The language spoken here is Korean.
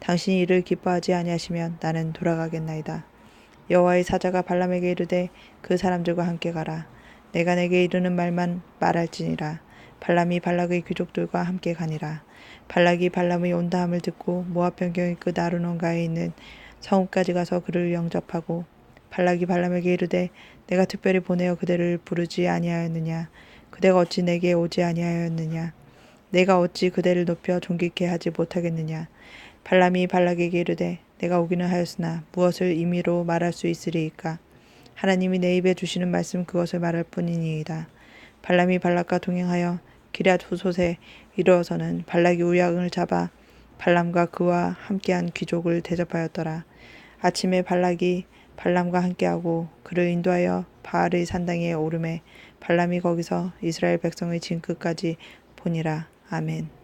당신이 이를 기뻐하지 아니하시면 나는 돌아가겠나이다. 여호와의 사자가 발람에게 이르되 그 사람들과 함께 가라. 내가 내게 이르는 말만 말할지니라. 발람이 발락의 귀족들과 함께 가니라. 발락이 발람의 온다함을 듣고 모압 변경의 끝 아르논가에 있는 성읍까지 가서 그를 영접하고 발락이 발람에게 이르되 내가 특별히 보내어 그대를 부르지 아니하였느냐 그대가 어찌 내게 오지 아니하였느냐 내가 어찌 그대를 높여 존귀케 하지 못하겠느냐 발람이 발락에게 이르되 내가 오기는 하였으나 무엇을 임의로 말할 수 있으리이까 하나님이 내 입에 주시는 말씀 그것을 말할 뿐이니이다. 발람이 발락과 동행하여 기럇 후솥에 이르러서는 발락이 우양을 잡아 발람과 그와 함께한 귀족을 대접하였더라. 아침에 발락이 발람과 함께하고 그를 인도하여 바알의 산당에 오르매 발람이 거기서 이스라엘 백성의 진 끝까지 보니라. 아멘.